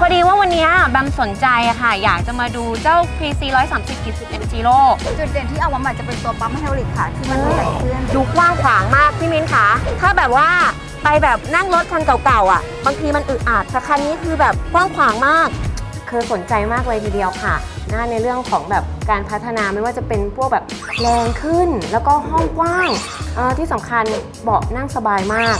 พอดีว่าวันนี้แบมสนใจอะค่ะ อยากจะมาดูเจ้า PC 130กิ10 M Zero จุดเด่นที่เอามาใหม่จะเป็นตัวปั๊มไฮดรอลิกค่ะที่มันใหญ่ขึ้นดูกว้างขวางมากพี่มิ้นคะถ้าแบบว่าไปแบบนั่งรถคันเก่าๆอะบางทีมันอึดอัดแต่คันนี้คือแบบกว้างขวางมากคือสนใจมากเลยทีเดียวค่ะนะในเรื่องของแบบการพัฒนาไม่ว่าจะเป็นพวกแบบแรงขึ้น แล้วก็ห้องกว้างเอ่อที่สำคัญเบาะนั่งสบายมาก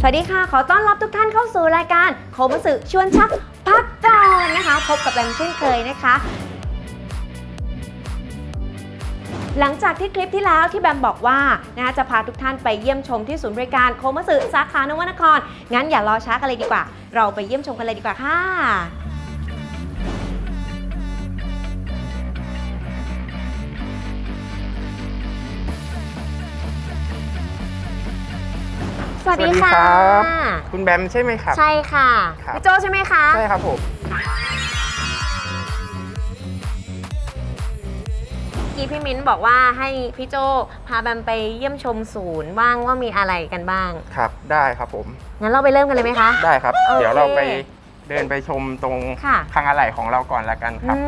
สวัสดีค่ะ ขอต้อนรับทุกท่านเข้าสู่รายการโคมสึชวนชักพักก่อนนะคะ พบกับแบมเช่นเคยนะคะ หลังจากที่คลิปที่แล้วที่แบมบอกว่านะคะจะพาทุกท่านไปเยี่ยมชมที่ศูนย์บริการโคมสึสาขานวนคร งั้นอย่ารอช้ากันเลยดีกว่า เราไปเยี่ยมชมกันเลยดีกว่าค่ะ วัสดีค่ะสวัสดีครับคุณแบมใช่ไหมครับ ใช่ค่ะครับ พี่โจใช่ไหมคะใช่ครับผม เมื่อกี้พี่มิ้นบอกว่าให้พี่โจพาแบมไปเยี่ยมชมศูนย์ว่างว่ามีอะไรกันบ้าง ครับได้ครับผม งั้นเราไปเริ่มกันเลยไหมคะ ได้ครับ โอเคเดี๋ยวเราไปเดินไปชมตรงค่ะทางอะไหล่ของเราก่อนละกันครับอื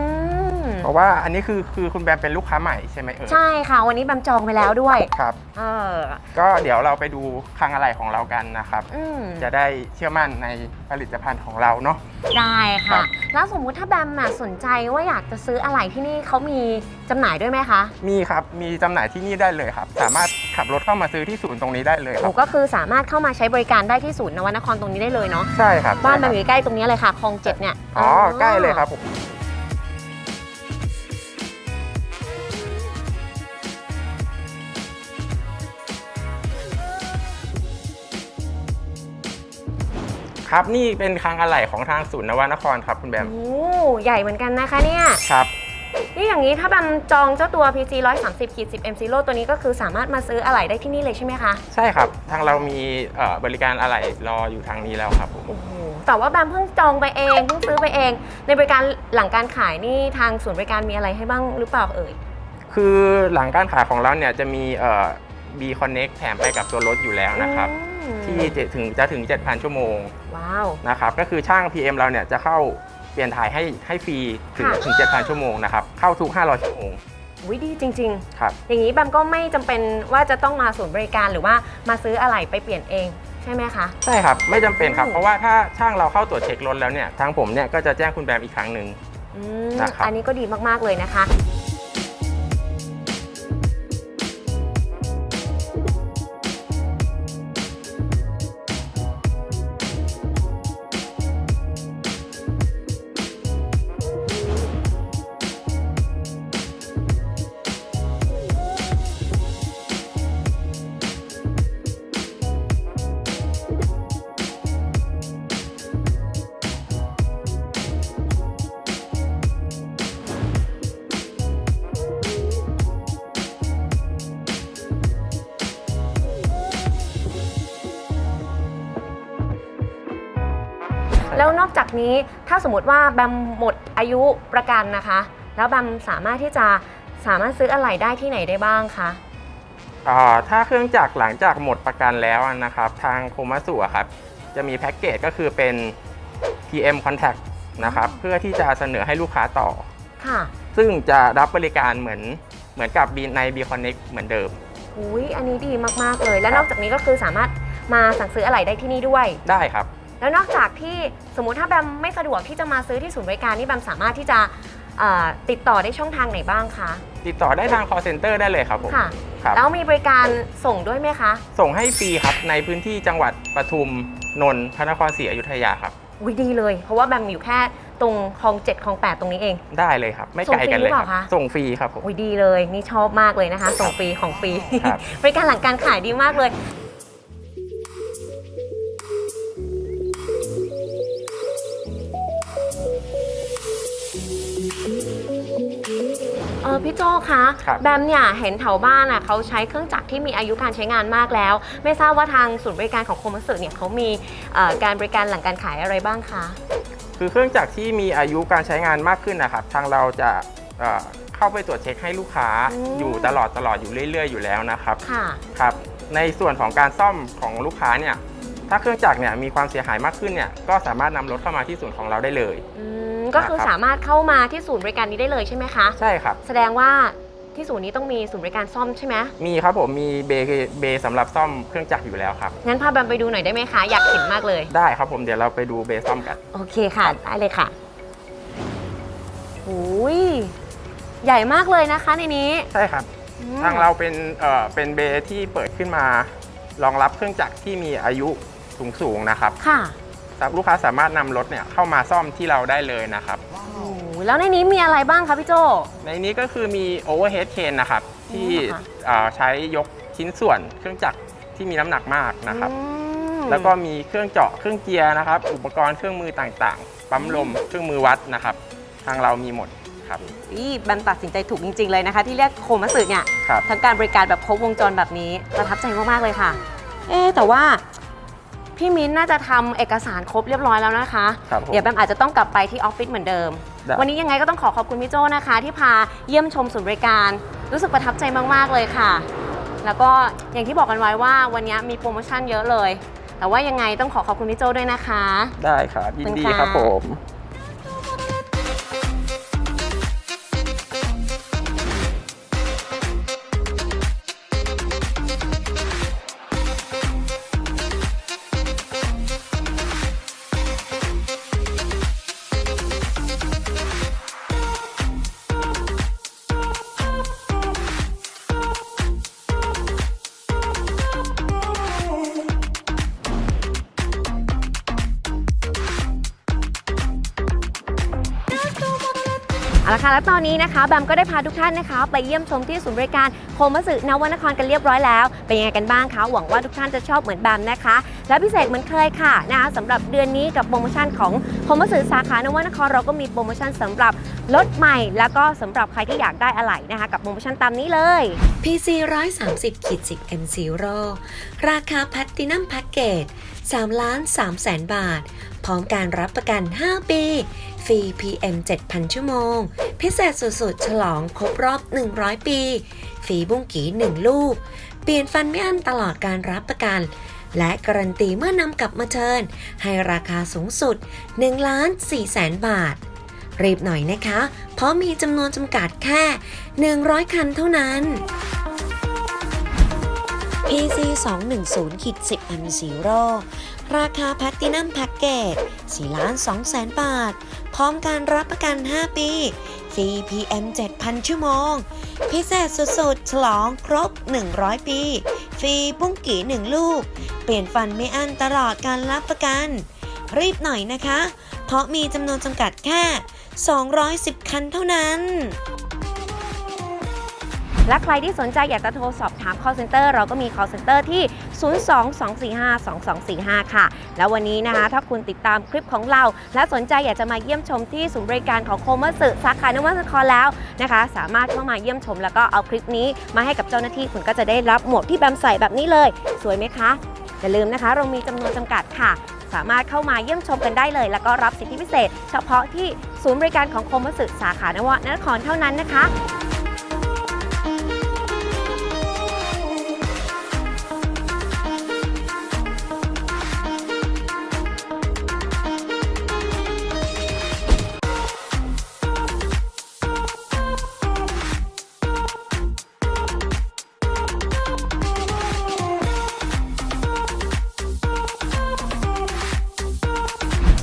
มเพ ราะว่าอันนี้คือคือคุณแบมเป็นลูกค้าใหม่ใช่ไหมเอ่ยใช่ค่ะ วันนี้แบมจองไปแล้วด้วยครับ เออก็เดี๋ยวเราไปดูคลังอะไหล่ของเรากันนะครับ อืมจะได้เชื่อมั่นในผลิตภัณฑ์ของเราเนาะ ได้ครัค่ะ บ แล้วสมมุติถ้าแบมน่ะสนใจว่าอยากจะซื้ออะไรที่นี่เขามีจำหน่ายด้วยไหมคะมีครับมีจำหน่ายที่นี่ได้เลยครับ สามารถขับรถเข้ามาซื้อที่ศูนย์ตรงนี้ได้เลยคหรันูบก็คือสามารถเข้ามาใช้บริการได้ที่ศูนย์นวนครตรงนี้ได้เลยเนาะใช่ครับบ้านแบใช่มคอรับยู่ใกล้ตรงนี้เลยค่ะคลองเจ็ดเนี่ย อ๋อใกล้เลยครับผม ครับ นี่เป็นคลังอะไหล่ของทางศูนย์นวนครครับคุณแบมโอ้ใหญ่เหมือนกันนะคะเนี่ย ครับ นี่อย่างนี้ถ้าแบมจองเจ้าตัว PC 130ขีด10 M Zero ตัวนี้ก็คือสามารถมาซื้ออะไหล่ได้ที่นี่เลยใช่ไหมคะ ใช่ครับ ทางเรามีเอ่อบริการอะไหล่รออยู่ทางนี้แล้วครับผมโอ้โหแต่ว่าแบมเพิ่งจองไปเองเพิ่งซื้อไปเอง ในบริการหลังการขายนี่ทางศูนย์บริการมีอะไรให้บ้างหรือเปล่าเอ่ย คือหลังการขายของเราเนี่ยจะมีเอ่อ B Connect แถมไปกับตัวรถอยู่แล้วนะครับ อืม ที่จะถึงจะถึง 7,000 ชั่วโมงว้าว นะครับก็คือช่าง PM เราเนี่ยจะเข้าเปลี่ยนถ่ายให้ให้ฟรีถึงค่ะ ถึง 7,000 ชั่วโมงนะครับเข้าทุก 500 ชั่วโมงวิดีจริง ครับๆ อย่างนี้แบมก็ไม่จำเป็นว่าจะต้องมาศูนย์บริการหรือว่ามาซื้ออะไหล่ไปเปลี่ยนเองใช่ไหมคะ ใช่ครับไม่จำเป็นครับ อืม เพราะว่าถ้าช่างเราเข้าตรวจเช็ครถแล้วเนี่ยทางผมเนี่ยก็จะแจ้งคุณแบมอีกครั้งหนึ่ง อืมนะครับ อันนี้ก็ดีมากๆเลยนะคะ แล้วนอกจากนี้ถ้าสมมติว่าแบมหมดอายุประกันนะคะ แล้วแบมสามารถที่จะสามารถซื้ออะไหล่ได้ที่ไหนได้บ้างคะ อ่าถ้าเครื่องจักรหลังจากหมดประกันแล้วนะครับ ทางโคมัสุอะครับ จะมีแพ็กเกจก็คือเป็น PM Contact นะครับ เพื่อที่จะเสนอให้ลูกค้าต่อ ค่ะซึ่งจะรับบริการเหมือนเหมือนกับ B ใน B Connect เหมือนเดิม อุ้ยอันนี้ดีมาก ๆ เลย และนอกจากนี้ก็คือสามารถมาสั่งซื้ออะไหล่ได้ที่นี่ด้วย ได้ครับ แล้วนอกจากที่สมมุติถ้าแบมไม่สะดวกที่จะมาซื้อที่ศูนย์บริการนี่แบมสามารถที่จะเอ่อติดต่อได้ช่องทางไหนบ้างคะติดต่อได้ทาง call center ได้เลยครับผมค่ะ ครับ แล้วมีบริการส่งด้วยไหมคะ ส่งให้ฟรีครับในพื้นที่จังหวัดปทุมนนท์พระนครศรีอยุธยาครับอุ้ยดีเลย เพราะว่าแบมอยู่แค่ตรงคลองเจ็ดคลองแปดตรงนี้เอง ได้เลยครับ ไม่ไกลกันเลยครับ ส่งฟรีหรือเปล่าคะส่งฟรีครับผมอุ้ยดีเลยนี่ชอบมากเลยนะคะ ส่งฟรีของฟรี ครับ บริการหลังการขายดีมากเลย พี่โจคะครับ แบมเนี่ยเห็นแถวบ้านอะเขาใช้เครื่องจักรที่มีอายุการใช้งานมากแล้ว ไม่ทราบว่าทางศูนย์บริการของโคมัสึเนี่ยเขามีเอ่อการบริการหลังการขายอะไรบ้างคะ คือเครื่องจักรที่มีอายุการใช้งานมากขึ้นนะครับ ทางเราจะเอ่อเข้าไปตรวจเช็คให้ลูกค้าอืม อยู่ตลอดตลอดอยู่เรื่อย ๆ อยู่แล้วนะครับค่ะ ครับ ในส่วนของการซ่อมของลูกค้าเนี่ยถ้าเครื่องจักรเนี่ยมีความเสียหายมากขึ้นเนี่ยก็สามารถนำรถเข้ามาที่ศูนย์ของเราได้เลย อืม ก็คือนะครับสามารถเข้ามาที่ศูนย์บริการนี้ได้เลยใช่ไหมคะ ใช่ครับ แสดงว่าที่ศูนย์นี้ต้องมีศูนย์บริการซ่อมใช่ไหมมีครับผมมีเบย์เบย์สำหรับซ่อมเครื่องจักรอยู่แล้วครับงั้นพาแบมไปดูหน่อยได้ไหมคะ อยากเห็นมากเลย ได้ครับผมเดี๋ยวเราไปดูเบย์ซ่อมกัน โอเคค่ะได้เลยค่ะโอ้ยใหญ่มากเลยนะคะในนี้ ใช่ครับอืมทางเราเป็นเอ่อเป็นเบย์ที่เปิดขึ้นมารองรับเครื่องจักรที่มีอายุสูงๆนะครับ ค่ะ ลูกค้าสามารถนำรถเนี่ยเข้ามาซ่อมที่เราได้เลยนะครับ โอ้โหแล้วในนี้มีอะไรบ้างคะพี่โจ ในนี้ก็คือมี overhead crane นะครับ ที่ค่ะเอ่อใช้ยกชิ้นส่วนเครื่องจักรที่มีน้ำหนักมากนะครับ อืมแล้วก็มีเครื่องเจาะเครื่องเจียร์นะครับ อุปกรณ์เครื่องมือต่างๆ ปั๊มลมเครื่องมือวัดนะครับ ทางเรามีหมดครับนี่แบมตัดสินใจถูกจริง ๆ เลยนะคะ ที่เรียกโคมัสึเนี่ย ครับ ทั้งการบริการแบบครบวงจรแบบนี้ประทับใจมาก ๆ เลยค่ะ เอ๊ะแต่ว่า พี่มิ้นท์น่าจะทำเอกสารครบเรียบร้อยแล้วนะคะ ครับผมเดี๋ยวแบมอาจจะต้องกลับไปที่ออฟฟิศเหมือนเดิม ได้ วันนี้ยังไงก็ต้องขอขอบคุณพี่โจนะคะ ที่พาเยี่ยมชมศูนย์บริการ รู้สึกประทับใจมาก ๆ เลยค่ะ แล้วก็อย่างที่บอกกันไว้ว่าวันนี้มีโปรโมชั่นเยอะเลย แต่ว่ายังไงต้องขอขอบคุณพี่โจด้วยนะคะ ได้ครับ ยินดีขอบคุณค่ะครับผม เอาละค่ะและตอนนี้นะคะแบมก็ได้พาทุกท่านนะคะ ไปเยี่ยมชมที่ศูนย์บริการโคมัสึนวนครกันเรียบร้อยแล้ว เป็นยังไงกันบ้างคะหวังว่าทุกท่านจะชอบเหมือนแบมนะคะ และพิเศษเหมือนเคยค่ะนะคะสำหรับเดือนนี้กับโปรโมชั่นของโคมัสึสาขานวนครเราก็มีโปรโมชั่นสำหรับรถใหม่ แล้วก็สำหรับใครที่อยากได้อะไหล่นะคะ กับโปรโมชั่นตามนี้เลย PC 130ขีด10 M Zero ราคาแพตตินัมแพ็กเกจ3ล้าน3แสนบาท พร้อมการรับประกัน 5 ปี ฟรี PM 7,000 ชั่วโมง พิเศษสุดๆ ฉลองครบรอบ 100 ปี ฟรีบุ้งกี1 ลูก เปลี่ยนฟันไม่อั้นตลอดการรับประกัน และการันตีเมื่อนำกลับมาเทิร์นให้ราคาสูงสุด1ล้าน4แสนบาทรีบหน่อยนะคะ เพราะมีจำนวนจำกัดแค่ 100 คันเท่านั้น PC 210ขีด10 M Zero ราคาแพตตินัมแพ็กเกจ4ล้าน2แสนบาท พร้อมการรับประกัน 5 ปีฟรี PM 7,000 ชั่วโมง พิเศษสุดๆ ฉลองครบ 100 ปี ฟรีบุ้งกี่1ลูก เปลี่ยนฟันไม่อั้นตลอดการรับประกัน รีบหน่อยนะคะ เพราะมีจำนวนจำกัดแค่ 210 คันเท่านั้น และใครที่สนใจอยากจะโทรสอบถาม call center เราก็มี call center ที่ 022452245 ค่ะ แล้ววันนี้นะคะ ถ้าคุณติดตามคลิปของเรา และสนใจอยากจะมาเยี่ยมชมที่ศูนย์บริการของโคมสึสาขานวัตครแล้วนะคะ สามารถเข้ามาเยี่ยมชม แล้วก็เอาคลิปนี้มาให้กับเจ้าหน้าที่คุณก็จะได้รับหมวกที่แบมใส่แบบนี้เลย สวยไหมคะอย่าลืมนะคะ เรามีจำนวนจำกัดค่ะสามารถเข้ามาเยี่ยมชมกันได้เลย แล้วก็รับสิทธิพิเศษ เฉพาะที่ศูนย์บริการของโคมสึสาขานวนครเท่านั้นนะคะ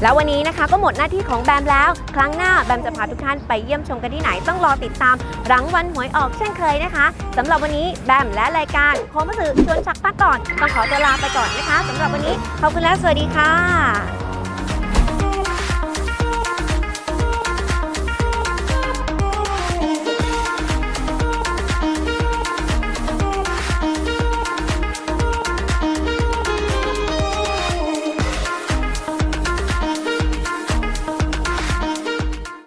แล้ววันนี้นะคะก็หมดหน้าที่ของแบมแล้ว ครั้งหน้าแบมจะพาทุกท่านไปเยี่ยมชมกันที่ไหนต้องรอติดตามหลังวันหวยออกเช่นเคยนะคะสำหรับวันนี้แบมและรายการโคมสื่อชวนชักพักก่อนต้องขอตัวลาไปก่อนนะคะสำหรับวันนี้ขอบคุณและสวัสดีค่ะ